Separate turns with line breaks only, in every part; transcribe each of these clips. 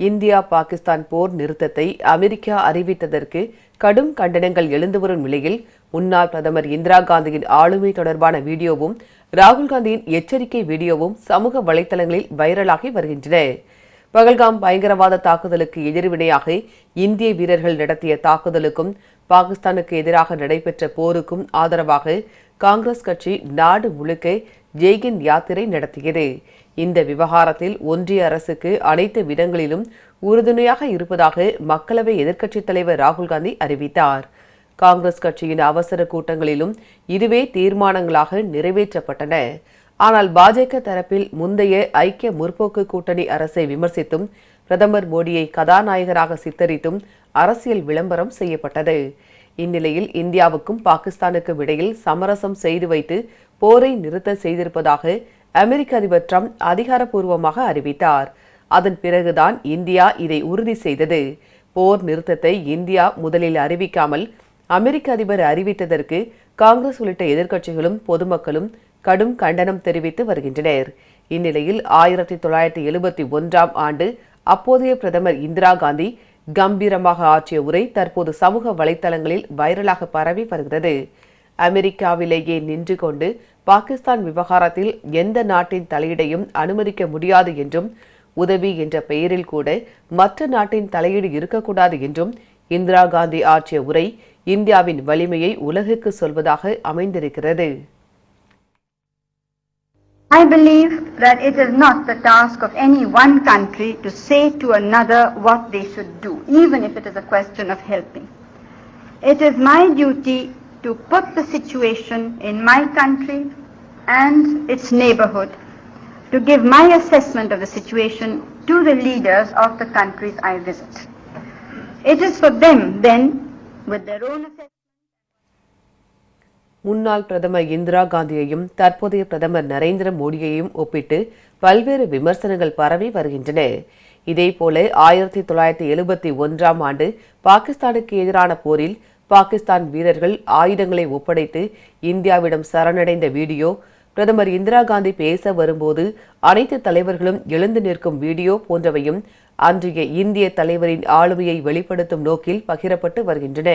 India Pakistan போர் நிறுத்தத்தை America அறிவித்ததற்கு கடும் கண்டனங்கள் எழுந்து வரும் நிலையில் முன்னாள் பிரதமர் இந்திரா காந்தியின் ஆளுமை தொடர்பான வீடியோவும் ராகுல் காந்தியின் எச்சரிக்கை வீடியோவும் சமூக வலைதளங்களில் வைரலாகி வருகின்றன. பகல்காம் பயங்கரவாத தாக்குதலுக்கு எதிர்வினையாக இந்திய வீரர்கள் நடத்திய தாக்குதலுக்கும் பாகிஸ்தானுக்கு எதிராக நடைபெற்ற போருக்கும் ஆதரவாக காங்கிரஸ் கட்சி நாடு முழுக்க ஜெய்கின் யாத்திரை நடத்தியது. இந்த விவகாரத்தில் ஒன்றிய அரசுக்கு அனைத்து விதங்களிலும் உறுதுணையாக இருப்பதாக மக்களவை எதிர்க்கட்சித் தலைவர் ராகுல்காந்தி அறிவித்தார். காங்கிரஸ் கட்சியின் அவசர கூட்டங்களிலும் இதுவே தீர்மானங்களாக நிறைவேற்றப்பட்டன. ஆனால் பாஜக தரப்பில் முந்தைய ஐக்கிய முற்போக்கு கூட்டணி அரசை விமர்சித்தும் பிரதமர் மோடியை கதாநாயகராக சித்தரித்தும் அரசியல் விளம்பரம் செய்யப்பட்டது. இந்நிலையில் இந்தியாவுக்கும் பாகிஸ்தானுக்கும் இடையில் சமரசம் செய்து வைத்து போரை நிறுத்த செய்திருப்பதாக அமெரிக்க அதிபர் ட்ரம்ப் அதிகாரப்பூர்வமாக அறிவித்தார். அதன் பிறகுதான் இந்தியா இதை உறுதி செய்தது. போர் நிறுத்தத்தை இந்தியா முதலில் அறிவிக்காமல் அமெரிக்க அதிபர் அறிவித்ததற்கு காங்கிரஸ் உள்ளிட்ட எதிர்க்கட்சிகளும் பொதுமக்களும் கடும் கண்டனம் தெரிவித்து வருகின்றனர். இந்நிலையில் ஆயிரத்தி தொள்ளாயிரத்தி எழுபத்தி ஒன்றாம் ஆண்டு அப்போதைய பிரதமர் இந்திரா காந்தி கம்பீரமாக ஆற்றிய உரை தற்போது சமூக வலைத்தளங்களில் வைரலாக பரவி வருகிறது. அமெரிக்காவிலேயே நின்று கொண்டு பாகிஸ்தான் விவகாரத்தில் எந்த நாட்டின் தலையீடையும் அனுமதிக்க முடியாது என்றும் உதவி என்ற பெயரில் கூட மற்ற நாட்டின் தலையீடு இருக்கக்கூடாது என்றும் இந்திரா காந்தி ஆற்றிய உரை இந்தியாவின் வலிமையை உலகுக்கு சொல்வதாக அமைந்திருக்கிறது
I believe that it is not the task of any one country to say to another what they should do, even if it is a question of helping. It is my duty to put the situation in my country and its neighborhood, to give my assessment of the situation to the leaders of the countries I visit. It is for them then, with their own assessment.
முன்னாள் பிரதமர் இந்திரா காந்தியையும் தற்போதைய பிரதமர் நரேந்திர மோடியையும் ஒப்பிட்டு பல்வேறு விமர்சனங்கள் பரவி வருகின்றன இதேபோல ஆயிரத்தி தொள்ளாயிரத்தி எழுபத்தி ஒன்றாம் ஆண்டு பாகிஸ்தானுக்கு எதிரான போரில் பாகிஸ்தான் வீரர்கள் ஆயுதங்களை ஒப்படைத்து இந்தியாவிடம் சரணடைந்த வீடியோ பிரதமர் இந்திரா காந்தி பேச வரும்போது அனைத்து தலைவர்களும் எழுந்து நிற்கும் வீடியோ போன்றவையும் அன்றைய இந்திய தலைவரின் ஆளுமையை வெளிப்படுத்தும் நோக்கில் பகிரப்பட்டு வருகின்றன.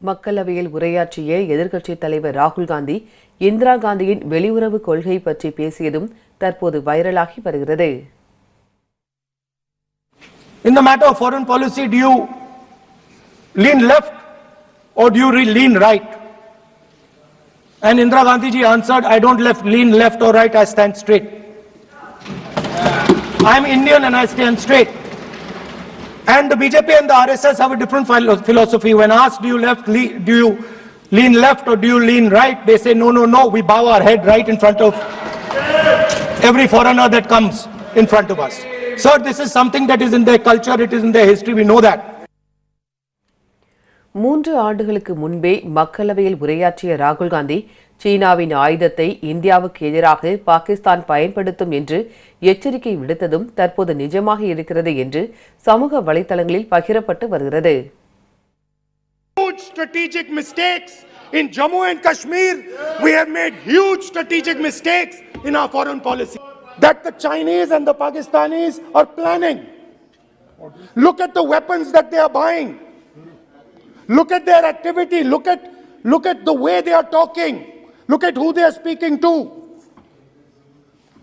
மக்களவையில் உரையாற்றிய எதிர்க்கட்சித் தலைவர் ராகுல் காந்தி இந்திரா காந்தியின் வெளியுறவு கொள்கை பற்றி பேசியதும் தற்போது வைரலாகி வருகிறது
In the matter of foreign policy, do you lean left or do you lean right? And Indira Gandhi ji answered, I don't left, lean left or right, I stand straight. I am Indian and I stand straight. And the BJP and the RSS have a different philo- philosophy. When asked, do you left, le- do you lean left or do you lean right? They say, no, no, no, we bow our head right in front of every foreigner that comes in front of us. Sir, this is something that is in their culture, it is in their history, we know that.
மூன்று ஆண்டுகளுக்கு முன்பே மக்களவையில் உரையாற்றிய ராகுல் காந்தி சீனாவின் ஆயுதத்தை இந்தியாவுக்கு எதிராக பாகிஸ்தான் பயன்படுத்தும் என்று எச்சரிக்கை விடுத்ததும் தற்போது நிஜமாக இருக்கிறது என்று சமூக வலைதளங்களில் பகிரப்பட்டு வருகிறது
strategic mistakes. In Jammu and Kashmir, we have made huge strategic mistakes in our foreign policy that the Chinese and the Pakistanis are planning. Look at the weapons that they are buying. Look at their activity. Look at, look at the way they are talking. Look at who they are speaking to.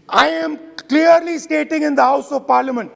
I am clearly stating in the House of Parliament